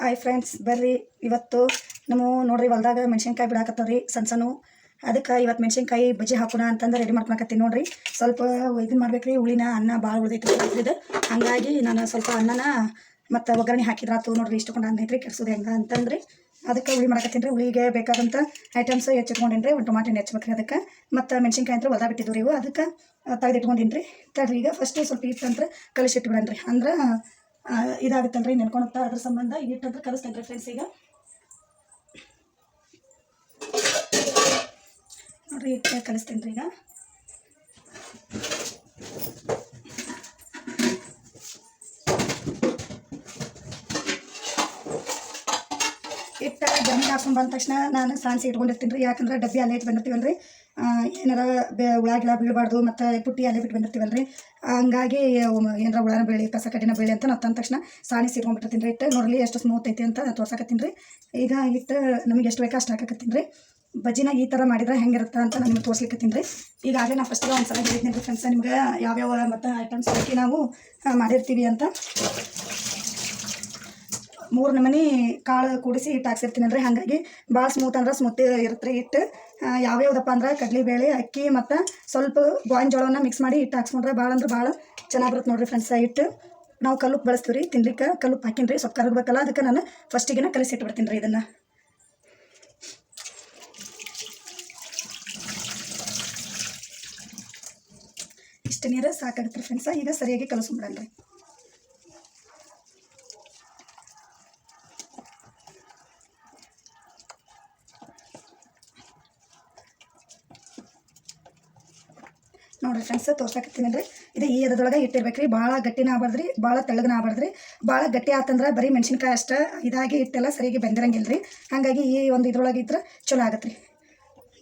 Hi friends ಬರ್ರಿ. ಇವತ್ತು ನಮ್ಮ ನೋಡ್ರಿ ಹೊಲ್ದಾಗ ಮೆಣಸಿನ್ಕಾಯಿ ಬಿಡಾಕತ್ತವ್ರಿ ಸಣ್ಣ ಸಣ್ಣ. ಅದಕ್ಕೆ ಇವತ್ತು ಮೆಣಸಿನ್ಕಾಯಿ ಬಜ್ಜಿ ಹಾಕೋಣ ಅಂತಂದು ರೆಡಿ ಮಾಡ್ಕೊಳಕತ್ತೀನಿ ನೋಡ್ರಿ. ಸ್ವಲ್ಪ ಇದನ್ನ ಮಾಡ್ಬೇಕ್ರಿ, ಹುಳಿನ ಅನ್ನ ಭಾಳ ಉಳಿದೈತಿ ಇದು ಹಾಗಾಗಿ ನಾನು ಸ್ವಲ್ಪ ಅನ್ನನ ಮತ್ತು ಒಗ್ಗರಣೆ ಹಾಕಿದ್ರಾತು ನೋಡ್ರಿ ಅನ್ನ ಅನ್ನೈತ್ರಿ ಕೆಡ್ಸೋದು ಹೆಂಗೆ ಅಂತಂದ್ರಿ. ಅದಕ್ಕೆ ಹುಳಿ ಮಾಡಕತ್ತೀನಿ ಹುಳಿಗೆ ಬೇಕಾದಂಥ ಐಟಮ್ಸ್ ಹೆಚ್ಚಿಟ್ಕೊಂಡೇನಿ ರೀ ಒಂದು ಟೊಮಾಟೊ ಹೆಚ್ಚಬೇಕ್ರಿ ಅದಕ್ಕೆ. ಮತ್ತು ಮೆಣಸಿನ್ಕಾಯಿ ಅಂದ್ರೆ ಹೊಲ್ದಾಗ ಬಿಟ್ಟಿದ್ದು ರೀ ಇವು. ಅದಕ್ಕೆ ತೆಗೆದಿಟ್ಕೊಂಡಿನಿ ರೀ ತಡ್ರಿ ಈಗ ಫಸ್ಟು ಸ್ವಲ್ಪ ಹಿಟ್ಟಂತ್ರ ಕಲಿಸಿಟ್ಬಿಡನ್ರಿ. ಅಂದ್ರೆ ಇದಾಗುತ್ತಲ್ರಿ ನೆನ್ಕೊಳತ್ತಾ ಅದ್ರ ಸಂಬಂಧ ಈ ಹಿಟ್ಟಂತ್ರ ಕಲಿಸ್ತೇನೆ ಫ್ರೆಂಡ್ಸ್ ಈಗ. ನೋಡ್ರಿ ಹಿಟ್ಟು ಕಲಿಸ್ತೇನೆ ರೀ ಈಗ ಹಿಟ್ಟು ಹಾಕ್ಕೊಂಡು ಬಂದ ತಕ್ಷಣ ನಾನು ಸಾಣಿಸಿ ಇಟ್ಕೊಂಡಿರ್ತೀನಿ ರೀ. ಯಾಕಂದ್ರೆ ಡಬ್ಬಿ ಅಲ್ಲೇ ಇಟ್ಟು ಬಂದಿರ್ತೀವಲ್ಲ ರೀ ಏನಾರ ಬೆ, ಹುಳ ಗಿಳ ಬೀಳಬಾರ್ದು ಮತ್ತು ಪುಟ್ಟಿ ಅಲ್ಲೇ ಬಿಟ್ಟು ಬಂದಿರ್ತೀವಲ್ಲ ರೀ ಹಂಗಾಗಿ ಏನಾರ ಹುಳನ ಬೆಳಿ, ಕಸ ಕಡ್ಡಿನ ಬೆಳಿ ಅಂತ ನಾವು ತಂದ ತಕ್ಷಣ ಸಾಣಿ ಇಟ್ಕೊಂಡ್ಬಿಟ್ಟಿರ್ತೀನಿ ರೀ. ಇಟ್ಟು ನೋಡಲಿ ಎಷ್ಟು ಸ್ಮೂತ್ ಐತಿ ಅಂತ ತೋರ್ಸಕತ್ತೀನಿ ರೀ. ಈಗ ಹಿಟ್ಟು ನಮಗೆ ಎಷ್ಟು ಬೇಕೋ ಅಷ್ಟು ಹಾಕಕತ್ತೀನಿ ರೀ. ಬಜ್ಜಿನ ಈ ಥರ ಮಾಡಿದ್ರೆ ಹೆಂಗಿರುತ್ತೆ ಅಂತ ನಾನು ನಿಮ್ಗೆ ತೋರಿಸ್ಲಿಕ್ಕತ್ತೀನಿ ರೀ. ಈಗಾಗಲೇ ನಾನು ಫಸ್ಟಿಗೆ ಒಂದು ಸಲ ಹೇಳಿದ್ದೀನಿ ರೀ ಫ್ರೆಂಡ್ಸ್ ನಿಮ್ಗೆ ಯಾವ್ಯಾವ ಮತ್ತು ಐಟಮ್ಸ್ ಹಾಕಿ ನಾವು ಮಾಡಿರ್ತೀವಿ ಅಂತ. ಮೂರು ನಮನಿ ಕಾಳು ಕೂಡಿಸಿ ಹಿಟ್ಟು ಹಾಕ್ಸಿರ್ತೀನಲ್ರಿ ಹಾಗಾಗಿ ಭಾಳ ಸ್ಮೂತ್ ಅಂದ್ರೆ ಸ್ಮೂತ್ ಇರುತ್ತೆ. ರೀ ಹಿಟ್ಟು ಯಾವ್ಯಾವ್ದಪ್ಪ ಅಂದ್ರೆ ಕಡಲೆಬೇಳೆ, ಅಕ್ಕಿ ಮತ್ತು ಸ್ವಲ್ಪ ಗೋವಿನ ಜೋಳವನ್ನು ಮಿಕ್ಸ್ ಮಾಡಿ ಹಿಟ್ಟು ಹಾಕ್ಸ್ಕೊಂಡ್ರೆ ಭಾಳ ಅಂದ್ರೆ ಭಾಳ ಚೆನ್ನಾಗಿ ಬರುತ್ತೆ ನೋಡಿರಿ ಫ್ರೆಂಡ್ಸ್ ಹಿಟ್ಟು ನಾವು ಕಲ್ಲು ಬಳಸ್ತೀವಿ ರೀ, ತಿನ್ಲಿಕ್ಕೆ ಕಲ್ಲು ಹಾಕಿನಿ ರೀ, ಸ್ವಲ್ಪ ಕರಗಬೇಕಲ್ಲ ಅದಕ್ಕೆ ನಾನು ಫಸ್ಟಿಗೆ ಕಲಿಸಿಟ್ಬಿಡ್ತೀನಿ ರೀ ಇದನ್ನು. ಇಷ್ಟು ನೀರು ಸಾಕಾಗುತ್ತೆ ಫ್ರೆಂಡ್ಸ ಈಗ ಸರಿಯಾಗಿ ಕಲಿಸ್ಬಿಡಲ್ರಿ ನೋಡಿರಿ ಫ್ರೆಂಡ್ಸ್ ತೋರ್ಸಕತ್ತೀನಿ ರೀ ಇದು ಈ ಅದರೊಳಗೆ ಇಟ್ಟಿರ್ಬೇಕು ರೀ ಭಾಳ ಗಟ್ಟಿನ ಆಗ್ಬಾರ್ದ್ರಿ, ಭಾಳ ತೆಳ್ಳಗನ ಆಗ್ಬಾರ್ದ್ರಿ. ಭಾಳ ಗಟ್ಟಿ ಆತಂದ್ರೆ ಬರೀ ಮೆಣಸಿನ್ಕಾಯಿ ಅಷ್ಟು ಇದಾಗಿ ಹಿಟ್ಟೆಲ್ಲ ಸರಿಯಾಗಿ ಬೆಂದಿರಂಗಿಲ್ಲ ರೀ ಹಾಗಾಗಿ ಈ ಒಂದು ಇದ್ರೊಳಗೆ ಇದ್ರೆ ಚಲೋ ಆಗತ್ತೆ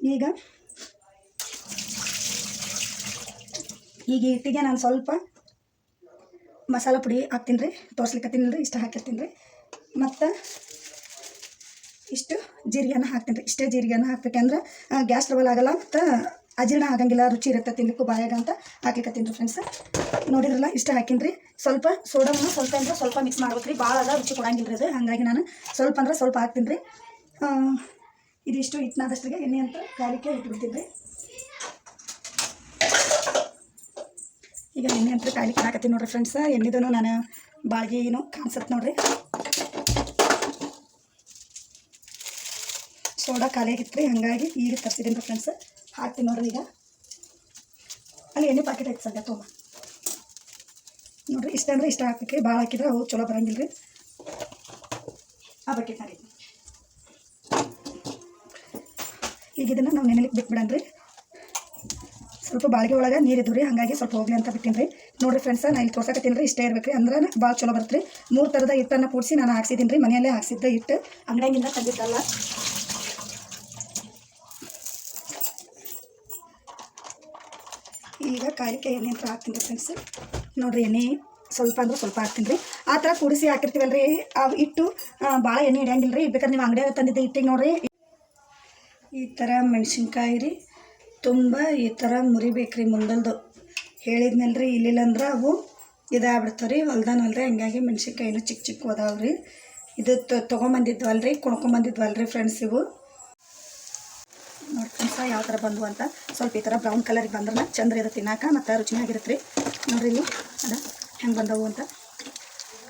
ಈಗ ಈಗ ಹಿಟ್ಟಿಗೆ ನಾನು ಸ್ವಲ್ಪ ಮಸಾಲ ಪುಡಿ ಹಾಕ್ತೀನಿ ರೀ ತೋರ್ಸ್ಲಿಕ್ಕತ್ತೀನಿ ರೀ ಇಷ್ಟು ಹಾಕಿರ್ತೀನಿ ರೀ ಮತ್ತು ಇಷ್ಟು ಜೀರಿಗೆನ ಹಾಕ್ತೀನಿ ರೀ ಇಷ್ಟೇ ಜೀರಿಗೆನ ಹಾಕ್ಬೇಕಂದ್ರೆ ಗ್ಯಾಸ್ ಟ್ರಬಲ್ ಆಗಲ್ಲ ಮತ್ತು ಅಜೀರ್ಣ ಆಗಂಗಿಲ್ಲ, ರುಚಿ ಇರುತ್ತೆ ತಿನ್ನಕ್ಕೆ ಬಾಯಾಗ ಅಂತ ಹಾಕ್ಲಿಕ್ಕತ್ತೀನಿ ಫ್ರೆಂಡ್ಸ್ ನೋಡಿದ್ರಲ್ಲ, ಇಷ್ಟ ಹಾಕಿನ್ರಿ. ಸ್ವಲ್ಪ ಸೋಡಾವನ್ನು ಸ್ವಲ್ಪ ಅಂದ್ರೆ ಸ್ವಲ್ಪ ಮಿಕ್ಸ್ ಮಾಡ್ಬೇಕು ರೀ ಭಾಳ ಅದ, ರುಚಿ ಕೊಡಂಗಿಲ್ಲ ಅದು. ಹಾಗಾಗಿ ನಾನು ಸ್ವಲ್ಪ ಅಂದ್ರೆ ಸ್ವಲ್ಪ ಹಾಕ್ತೀನಿ ರೀ ಇದಿಷ್ಟು ಹಿಟ್ಟಿನಾದಷ್ಟಿಗೆ ಎಣ್ಣೆ ಅಂತ ಕಾಲಿಕೆ ಇಟ್ಬಿಡ್ತೀನಿ ಈಗ ಎಣ್ಣೆ ಅಂತ ಕಾಲಿಕೆ ಹಾಕತ್ತೀನಿ ನೋಡ್ರಿ ಫ್ರೆಂಡ್ಸ್ ಎಣ್ಣೆದೂ ನಾನು ಬಾಳ್ಗಿನೂ ಕಾಣಿಸುತ್ತೆ ನೋಡ್ರಿ. ಸೋಡಾ ಖಾಲಿ ಆಗಿತ್ತು ರೀ ಹಾಗಾಗಿ ಈಗ ತರಿಸಿದ್ದೀನಿ ಫ್ರೆಂಡ್ಸ್ ಹಾಕ್ತೀನಿ ನೋಡ್ರಿ ಈಗ. ಅಲ್ಲಿ ಎಣ್ಣೆ ಪ್ಯಾಕೆಟ್ ಐತೆ ಸದ್ಯ ತೊಗೊಂಬ. ನೋಡ್ರಿ ಇಷ್ಟ ಅಂದ್ರೆ ಇಷ್ಟ ಹಾಕ್ಬೇಕು ಭಾಳ ಹಾಕಿದ್ರೆ ಅವು ಚಲೋ ಬರಂಗಿಲ್ಲ ರೀ ಆ ಬಕೆಟ್ ಹಾಕಿ ಈಗ ಇದನ್ನು ನಾವು ನೆನೆಲಿಕ್ಕೆ ಬಿಟ್ಬಿಡೋಣ ರೀ ಸ್ವಲ್ಪ ಬಾಳಿಗೆ ಒಳಗೆ ನೀರು ಇದ್ದು ರೀ ಹಾಗಾಗಿ ಸ್ವಲ್ಪ ಹೋಗ್ಲಿ ಅಂತ ಬಿಟ್ಟಿನಿ ರೀ ನೋಡಿರಿ ಫ್ರೆಂಡ್ಸ್ ನಾನು ಇಲ್ಲಿ ತೋರ್ಸಕತ್ತೀನಿ ರೀ ಇಷ್ಟೇ ಇರ್ಬೇಕು ರೀ ಅಂದ್ರೆ ಭಾಳ ಚಲೋ ಬರುತ್ತೆ ರೀ ಮೂರು ಥರದ ಹಿಟ್ಟನ್ನು ಕೂಡಿಸಿ ನಾನು ಹಾಕ್ಸಿದ್ದೀನಿ ರೀ ಮನೆಯಲ್ಲೇ ಹಾಕ್ಸಿದ್ದೆ ಹಿಟ್ಟು. ಅಂಗಡಿಯಿಂದ ತಂದಿದ್ದಲ್ಲ. ಈಗ ಕಾಯಿಲಿಕ್ಕೆ ಎಣ್ಣೆ ಅಂತ ಹಾಕ್ತೀನಿ ಫ್ರೆಂಡ್ಸ್ ನೋಡಿರಿ ಎಣ್ಣೆ ಸ್ವಲ್ಪ ಅಂದ್ರೆ ಸ್ವಲ್ಪ ಹಾಕ್ತೀನಿ ರೀ. ಆ ಥರ ಕೂಡಿಸಿ ಹಾಕಿರ್ತೀವಲ್ಲ ರೀ ಅವು ಇಟ್ಟು ಭಾಳ ಎಣ್ಣೆ ಹಿಡಿಯಂಗಿಲ್ಲ ರೀ ಬೇಕಾದ್ರೆ ನೀವು ಅಂಗಡಿಯಾಗ ತಂದಿದ್ದೆ ಇಟ್ಟಿಗೆ ನೋಡಿರಿ. ಈ ಥರ ಮೆಣಸಿನ್ಕಾಯಿ ರೀ. ತುಂಬ ಈ ಥರ ಮುರಿಬೇಕು ರೀ ಮುಂದಲ್ದು. ಹೇಳಿದ್ಮೇಲೆ ರೀ ಇಲ್ಲಿಲ್ಲ ಅಂದ್ರೆ ಅವು ಇದಾಗ್ಬಿಡ್ತಾವೆ ರೀ. ಹೊಲ್ದಾನಲ್ರಿ. ಹಂಗಾಗಿ ಮೆಣಸಿನ್ಕಾಯಿನೂ ಚಿಕ್ಕ ಚಿಕ್ಕ ಹೋದಾವ್ರಿ ಇದು ತೊಗೊಂಬಂದಿದ್ವಲ್ಲ ರೀ ಕುಣ್ಕೊಂಬಂದಿದ್ವಲ್ಲ ರೀ ಫ್ರೆಂಡ್ಸ್ ಇವು. ನೋಡಿ ಯಾವ ಥರ ಬಂದವು ಅಂತ? ಸ್ವಲ್ಪ ಈ ಥರ ಬ್ರೌನ್ ಕಲರಿಗೆ ಬಂದ್ರೆ ಚಂದ್ರ ಇರುತ್ತೆ ತಿನ್ನಾಕ ಮತ್ತು ರುಚಿನಾಗಿರುತ್ತೆ ರೀ ನೋಡ್ರಿ ಇಲ್ಲಿ, ಅದ ಹೆಂಗೆ ಬಂದವು ಅಂತ.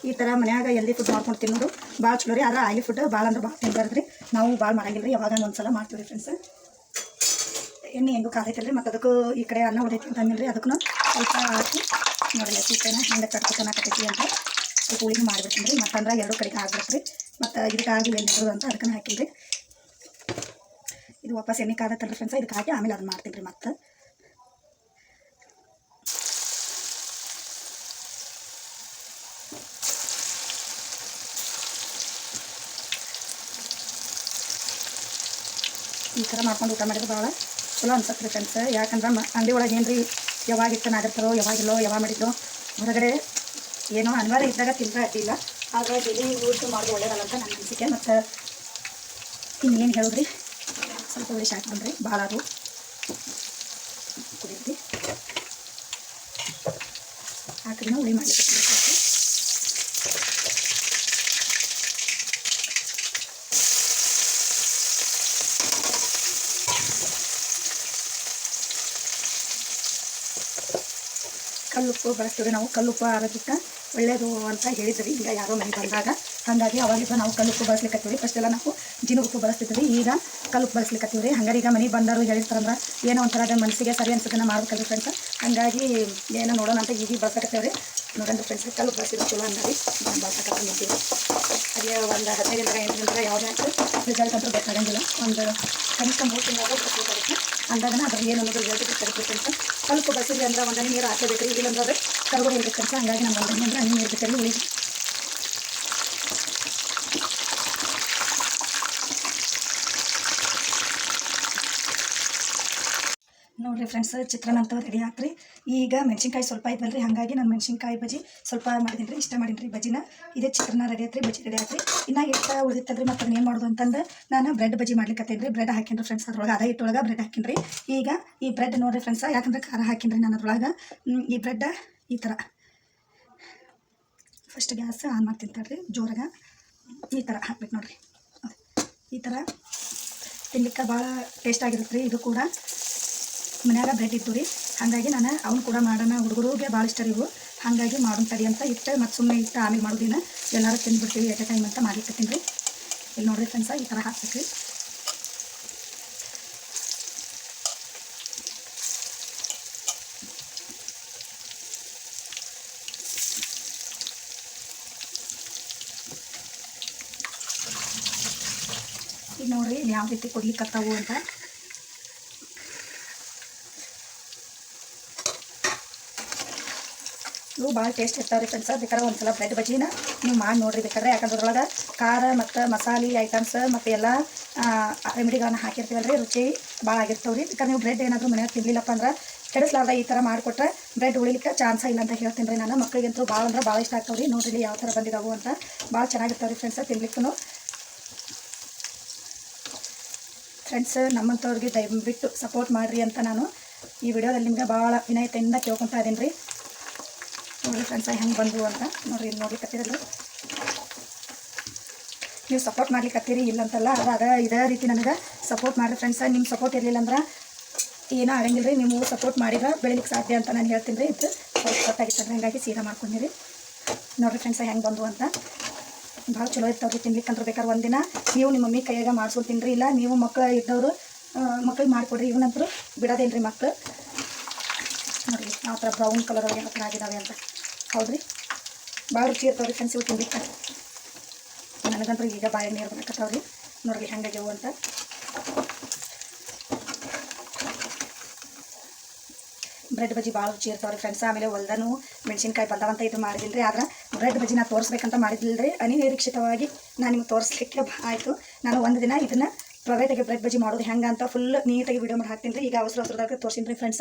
ಈ ಥರ ಮನ್ಯಾಗ ಎಲ್ದಿ ಫುಡ್ ಮಾಡ್ಕೊಂಡು ತಿನ್ನೋದು ಭಾಳ ಚಲೋ ರೀ. ಆದ್ರೆ ಆಯಿಲಿ ಫುಡ್ ಭಾಳ ಅಂದ್ರೆ ಭಾಳ ತಿನ್ಬಾರ್ದು ರೀ ನಾವು ಭಾಳ ಮಾಡಂಗಿಲ್ಲ ರೀ ಯಾವಾಗ ಒಂದು ಸಲ ಮಾಡ್ತೀವಿ ರೀ ಫ್ರೆಂಡ್ಸ್ ಎಣ್ಣೆ ಹೆಂಗೂ ಕಾದೈತಲ್ಲ ರೀ ಮತ್ತು ಅದಕ್ಕೂ ಈ ಕಡೆ ಅನ್ನ ಹೊಡೈತಿ ಅಂತ ಅದಕ್ಕೂ ಸ್ವಲ್ಪ ಹಾಕಿ ನೋಡಲಿ ಚಿಕನ್ ಹೆಂಗೆ ಕಟ್ಕೊತಾನ ಕಟ್ಟೈತಿ ಅಂತ ಸ್ವಲ್ಪ ಹುಳಿ ಮಾಡಿಬಿಡ್ತೀನಿ ರೀ. ಮತ್ತು ಅಂದ್ರೆ ಎರಡು ಕಡೆಗೆ ಆಗ್ಬೇಕು ರೀ ಮತ್ತು ಇದಕ್ಕೆ ಆಗಲಿ ಎಲ್ಲಿದ್ರು ಅಂತ ಅದಕ್ಕೆ ಹಾಕಿಲ್ಲ ರೀ ಇದು ವಾಪಸ್ ಎಣ್ಣೆ ಕಾದತ್ತಲ್ಲ ರೀ ಫ್ರೆಂಡ್ಸ್ ಇದಕ್ಕೆ ಹಾಕಿ ಆಮೇಲೆ ಅದನ್ನ ಮಾಡ್ತೀನಿ ರೀ ಮತ್ತು ಈ ಥರ ಮಾಡ್ಕೊಂಡು ಊಟ ಮಾಡಿದ್ರೆ ಭಾಳ ಚಲೋ ಅನ್ಸತ್ತೆ ರೀ ಫ್ರೆಂಡ್ಸ್ ಯಾಕಂದ್ರೆ ಮ ಅಂಗಡಿ ಒಳಗೆ ಏನು ರೀ ಯಾವಾಗ ಇಟ್ಟನಾಗಿರ್ತಾರೋ ಯಾವಾಗಿಲ್ಲೋ ಯಾವಾಗ ಮಾಡಿದ್ರೋ ಹೊರಗಡೆ ಏನೋ ಅನಿವಾರ್ಯ ಇದ್ದಾಗ ತಿಂದ್ರೆ ಅಡ್ಡಿಲ್ಲ ಆದರೆ ಡೈಲಿ ಯೂಸ್ ಮಾಡೋದು ಒಳ್ಳೇದಲ್ಲ ಅಂತ ನನ್ನ ಅನಿಸಿಕೆ ಮತ್ತು ಇನ್ನೇನು ಹೇಳಿದ್ರಿ ಸ್ವಲ್ಪ ವೇಷ ಹಾಕಿಕೊಂಡ್ರೆ ಭಾಳ ಅದು ಕುಡಿಯಿರಿ ಹಾಕಿದ ಹುಳಿ ಮಾಡಿ ಕಲ್ಲುಪ್ಪು ಬಳಸ್ತೀವಿ ನಾವು. ಕಲ್ಲುಪ್ಪು ಆರೋಗ್ಯಕ್ಕೆ ಒಳ್ಳೆಯದು ಅಂತ ಹೇಳಿದ್ರಿ. ಈಗ ಯಾರೋ ಮನೆ ಬಂದಾಗ, ಹಾಗಾಗಿ ಅವಾಗಿಂದ ನಾವು ಕಲ್ಲುಪ್ಪು ಬಳಸ್ಲಿಕ್ಕತ್ತೀವಿ ಫಸ್ಟ್ ಎಲ್ಲ ನಾವು ಜಿನುಗುಪ್ಪು ಬಳಸ್ತಿದ್ವಿ. ಈಗ ಕಲ್ಲುಪ್ಪು ಬಳಸ್ಲಿಕ್ಕತ್ತೀವಿ ಹಂಗಾರೆ ಈಗ ಮನೆ ಬಂದರು ಹೇಳಿರ್ತಾರಂದ್ರೆ, ಏನೋ ಒಂಥರ ಅದು ಮನಸ್ಸಿಗೆ ಸರಿ ಅನ್ಸೋದನ್ನ ಮಾಡ್ಬೇಕಲ್ರಿ ಫ್ರೆಂಡ್ಸ್ ಹಂಗಾಗಿ ಏನೋ ನೋಡೋಣ ಅಂತ ಈಗ ರೀ ನೋಡೋಣ ಫ್ರೆಂಡ್ಸ್ ಕಲ್ಲು ಬಳಸಿದ್ರೆ ಚಲೋ ಅಂದ್ರಿ. ನಾನು ಬಳಸಕತ್ತೀವಿ ಅದೇ ಒಂದು ಹದಿನೈದರಿಂದ ಎಂಟು ದಿನದಾಗ ಯಾವುದೇ ರಿಸಲ್ಟ್ ಅಂತೂ ಬೇಕಾಗಂಗಿಲ್ಲ ಒಂದು ಕನಿಷ್ಠ ಮೂರು ತಿಂಗಳು ಅಂದಾಗ ಅದ್ರ ಏನು ಅನ್ನೋದು ರಿಸಲ್ಟ್ ಬೇಕಾಗುತ್ತೆ ಫ್ರೆಂಡ್ಸ್ ಸ್ವಲ್ಪ ಬಳಸಿದ್ರೆ ಅಂದ್ರೆ ಒಂದನೇ ನೀರು ಹಾಕಬೇಕು ರೀ ಅಂದ್ರೆ ಅದು ಕರ್ಗೋಡು ಇರ್ಬೇಕಂತ ಹಂಗಾಗಿ ನಮ್ಮ ಮನೆ ಅಂದ್ರೆ ಹಣ್ಣು ಇರ್ಬೇಕಲ್ಲಿ ಉಳಿ ನೋಡಿರಿ ಫ್ರೆಂಡ್ಸ್ ಚಿತ್ರಾನ್ನ ಅಂತ ರೆಡಿ ಆತ್ರಿ. ಈಗ ಮೆಣಸಿನ್ಕಾಯಿ ಸ್ವಲ್ಪ ಇದ್ವಲ್ರಿ ಹಾಗಾಗಿ ನಾನು ಮೆಣಸಿನ್ಕಾಯಿ ಬಜ್ಜಿ ಸ್ವಲ್ಪ ಮಾಡಿದ್ದೀನಿ ರೀ ಇಷ್ಟ ಮಾಡೀನಿ ಬಜ್ಜಿನ. ಇದೇ ಚಿತ್ರಾನ್ನ ರೆಡಿ ಆತ್ರಿ, ಬಜ್ಜಿ ರೆಡಿ ಆತ್ರಿ. ಇನ್ನು ಇಷ್ಟ ಉಳಿದಿತ್ತಲ್ರಿ ಮತ್ತೆ ಏನು ಮಾಡೋದು ಅಂತಂದ್ರೆ ನಾನು ಬ್ರೆಡ್ ಬಜ್ಜಿ ಮಾಡ್ಲಿಕ್ಕೆ ರೀ ಬ್ರೆಡ್ ಹಾಕಿನ್ರಿ ಫ್ರೆಂಡ್ಸ್ ಅದ್ರೊಳಗೆ ಅದ ಇಟ್ಟೊಳಗೆ ಬ್ರೆಡ್ ಹಾಕಿನ್ರಿ ಈಗ ಈ ಬ್ರೆಡ್ ನೋಡಿರಿ ಫ್ರೆಂಡ್ಸ್ ಯಾಕಂದ್ರೆ ಖಾರ ಹಾಕಿನ್ರಿ ನಾನು ಅದ್ರೊಳಗೆ. ಈ ಬ್ರೆಡ್ ಈ ಥರ. ಫಸ್ಟ್ ಗ್ಯಾಸ್ ಆನ್ ಮಾಡ್ತೀನಿ ತಡ್ರಿ, ಜೋರಾಗ. ಈ ಥರ ಹಾಕ್ಬೇಕು ನೋಡ್ರಿ. ಈ ಥರ ತಿನ್ಲಿಕ್ಕೆ ಭಾಳ ಟೇಸ್ಟ್ ಆಗಿರುತ್ತೆ ರೀ ಇದು ಕೂಡ. ಮನ್ಯಾಗ ಬ್ರೆಡ್ ಇತ್ತು ರೀ. ಹಾಗಾಗಿ ನಾನು ಅವ್ನು ಕೂಡ ಮಾಡೋಣ. ಹುಡುಗರಿಗೆ ಭಾಳ ಇಷ್ಟ ರೀ ಇವು. ಹಾಗಾಗಿ ಮಾಡೋಣ ತಡಿ ಅಂತ ಇಟ್ಟು ಮತ್ತು ಸುಮ್ಮನೆ ಇಟ್ಟು ಆಮೇಲೆ ಮಾಡೋದಿನ ಎಲ್ಲರೂ ತಿಂದ್ಬಿಡ್ತೀವಿ ಎಟ್ ಎ ಟೈಮ್ ಅಂತ ಮಾಡ್ಲಿಕ್ಕೆ ತಿನ್ರಿ ಇಲ್ಲಿ ನೋಡ್ರಿ ಫ್ರೆಂಡ್ಸ ಈ ಥರ ಹಾಕ್ಬೇಕು ಈಗ ನೋಡ್ರಿ ಯಾವ ರೀತಿ ಕೊಡ್ಲಿಕ್ಕತ್ತಾವು ಅಂತ. ಇವು ಭಾಳ ಟೇಸ್ಟ್ ಇರ್ತಾವೆ ಫ್ರೆಂಡ್ಸ್ ಬೇಕಾದ್ರೆ ಒಂದು ಸಲ ಬ್ರೆಡ್ ಬಜ್ಜಿನ ನೀವು ಮಾಡಿ ನೋಡ್ರಿ ಬೇಕಾದ್ರೆ. ಯಾಕಂದ್ರೆ ಅದ್ರೊಳಗೆ ಖಾರ ಮತ್ತು ಮಸಾಲೆ ಐಟಮ್ಸ್ ಮತ್ತು ಎಲ್ಲ ರೆಮಿಡಿಗಳನ್ನು ಹಾಕಿರ್ತೀವಲ್ಲ ರೀ ರುಚಿ ಭಾಳ ಆಗಿರ್ತಾವೆ ರೀ. ಬೇಕಾದ್ರೆ ನೀವು ಬ್ರೆಡ್ ಏನಾದರೂ ಮನೆಯಾಗ ತಿನ್ನಲಿಲ್ಲಪ್ಪ ಅಂದ್ರೆ ಕೆಡಿಸ್ಲಾರ್ದ ಈ ಥರ ಮಾಡಿಕೊಟ್ರೆ ಬ್ರೆಡ್ ಉಳಿಲಿಕ್ಕೆ ಚಾನ್ಸ ಇಲ್ಲ ಅಂತ ಹೇಳ್ತೀನಿ ರೀ ನಾನು. ಮಕ್ಕಳಿಗಂತೂ ಭಾಳ ಅಂದ್ರೆ ಭಾಳ ಇಷ್ಟ ಆಗ್ತಾವ ರೀ. ನೋಡ್ರಿ ಯಾವ ಥರ ಬಂದಿದ್ದಾವು ಅಂತ. ಭಾಳ ಚೆನ್ನಾಗಿರ್ತಾವ ರೀ ಫ್ರೆಂಡ್ಸ್ ತಿನ್ಲಿಕ್ಕೂ ಫ್ರೆಂಡ್ಸ್ ನಮ್ಮಂಥವ್ರಿಗೆ ದಯವಿಟ್ಟು ಸಪೋರ್ಟ್ ಮಾಡಿರಿ ಅಂತ ನಾನು ಈ ವಿಡಿಯೋದಲ್ಲಿ ನಿಮಗೆ ಭಾಳ ವಿನಯತೆಯಿಂದ ಕೇಳ್ಕೊತಾ ಇದ್ದೀನಿ ರೀ. ನೋಡಿರಿ ಫ್ರೆಂಡ್ಸ ಹೆಂಗೆ ಬಂದು ಅಂತ. ನೋಡಿರಿ, ಇಲ್ಲಿ ಕತ್ತಿರಲ್ಲ. ನೀವು ಸಪೋರ್ಟ್ ಮಾಡ್ಲಿಕ್ಕತ್ತೀರಿ ಇಲ್ಲ ಅಂತಲ್ಲ ಅದಾಗ ಅದ ಇದೇ ರೀತಿ ನನಗೆ ಸಪೋರ್ಟ್ ಮಾಡಿರಿ ಫ್ರೆಂಡ್ಸ ನಿಮ್ಮ ಸಪೋರ್ಟ್ ಇರಲಿಲ್ಲ ಅಂದ್ರೆ ಏನೋ ಆಗಂಗಿಲ್ಲ ರೀ. ನೀವು ಸಪೋರ್ಟ್ ಮಾಡಿದ್ರೆ ಬೆಳಿಲಿಕ್ಕೆ ಸಾಧ್ಯ ಅಂತ ನಾನು ಹೇಳ್ತೀನಿ ರೀ. ಇದು ಸ್ವಲ್ಪ ಗೊತ್ತಾಗಿತ್ತು ಹಂಗಾಗಿ ಸೀದಾ ಮಾಡ್ಕೊಂಡಿರಿ ನೋಡಿರಿ ಫ್ರೆಂಡ್ಸ ಹೆಂಗೆ ಬಂದು ಅಂತ. ಭಾಳ ಚಲೋ ಇರ್ತಾವ್ರಿ ತಿನ್ಲಿಕ್ಕಂದ್ರೆ ಬೇಕಾದ್ರೆ ಒಂದಿನ. ನೀವು ನಿಮ್ಮ ಮಮ್ಮಿ ಕೈಯಾಗ ಮಾಡ್ಸ್ಕೊಂಡು ತಿನ್ರಿ ಇಲ್ಲ, ನೀವು ಮಕ್ಕಳು ಇದ್ದವರು ಮಕ್ಳಿಗೆ ಮಾಡಿಕೊಡ್ರಿ. ಇವನಂತರೂ ಬಿಡೋದಿಲ್ಲ ರೀ ಮಕ್ಕಳು ನೋಡಿರಿ, ಆ ಥರ ಬ್ರೌನ್ ಕಲರ್ ಯಾವ ಥರ ಆಗಿದ್ದಾವೆ ಅಂತ. ಹೌದ್ರಿ? ಭಾಳ ರುಚಿ ಇರ್ತಾವ್ರಿ ಫ್ರೆಂಡ್ಸ್ ಇವು ತಿನ್ಲಿಕ್ಕೆ. ನನಗಂತೂ ಈಗ ಬಾಯಿ ನೀರು ಬರಕತ್ತಾವ್ರಿ. ನೋಡ್ರಿ ಹೆಂಗಾಗ್ಯವು ಅಂತ. ಬ್ರೆಡ್ ಬಜ್ಜಿ ಭಾಳ ರುಚಿ ಇರ್ತಾವ್ರಿ ಫ್ರೆಂಡ್ಸ್ ಆಮೇಲೆ ಹೊಲ್ದನು ಮೆಣಸಿನ್ಕಾಯಿ ಬಂದವಂತ ಇದು ಮಾಡಿದಿಲ್ಲ ರೀ ಆದ್ರೆ ಬ್ರೆಡ್ ಬಜ್ಜಿನ ತೋರಿಸ್ಬೇಕಂತ ಮಾಡಿದಿಲ್ಲ ರೀ ಅನಿರೀಕ್ಷಿತವಾಗಿ ನಾನು ನಿಮ್ಗೆ ತೋರಿಸ್ಲಿಕ್ಕೆ ಆಯಿತು. ನಾನು ಒಂದು ದಿನ ಇದನ್ನು ಪ್ರೈವೇಟಾಗಿ ಬ್ರೆಡ್ ಬಜ್ಜಿ ಮಾಡೋದು ಹೆಂಗೆ ಅಂತ ಫುಲ್ ನೀಟಾಗಿ ವೀಡಿಯೋ ಮಾಡಿ ಹಾಕ್ತೀನಿ ರೀ. ಈಗ ಅವಸರ ಅವಸರದಾಗ ತೋರಿಸ್ತೀನಿ ರೀ ಫ್ರೆಂಡ್ಸ್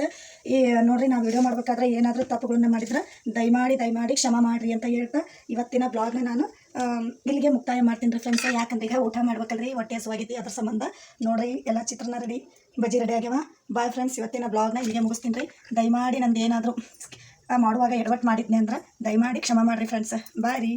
ಈ ನೋಡಿರಿ ನಾವು ವಿಡಿಯೋ ಮಾಡ್ಬೇಕಾದ್ರೆ ಏನಾದರೂ ತಪ್ಪುಗಳನ್ನ ಮಾಡಿದ್ರೆ ದಯಮಾಡಿ ದಯಮಾಡಿ ಕ್ಷಮ ಮಾಡಿರಿ ಅಂತ ಹೇಳ್ತಾ ಇವತ್ತಿನ ಬ್ಲಾಗ್ನ ನಾನು ಇಲ್ಲಿಗೆ ಮುಕ್ತಾಯ ಮಾಡ್ತೀನಿ ರೀ ಫ್ರೆಂಡ್ಸ್ ಯಾಕಂದ್ರೆ ಈಗ ಊಟ ಮಾಡ್ಬೇಕಲ್ರಿ, ಹೊಟ್ಟೆ ಹಸುವಾಗಿದೆ ಅದ್ರ ಸಂಬಂಧ. ನೋಡಿ ಎಲ್ಲ ಚಿತ್ರನ ರೆಡಿ ಬಜ್ಜಿ ರೆಡಿ ಆಗ್ಯಾವ. ಬಾಯ್ ಫ್ರೆಂಡ್ಸ್ ಇವತ್ತಿನ ಬ್ಲಾಗ್ನ ಇಲ್ಲಿಗೆ ಮುಗಿಸ್ತೀನಿ ರೀ. ದಯಮಾಡಿ ನಂದು ಏನಾದರೂ ಮಾಡುವಾಗ ಎಡವಟ್ಟು ಮಾಡಿದ್ನಿ ಅಂದ್ರೆ ದಯಮಾಡಿ ಕ್ಷಮ ಮಾಡಿರಿ ಫ್ರೆಂಡ್ಸ್ ಬಾರಿ.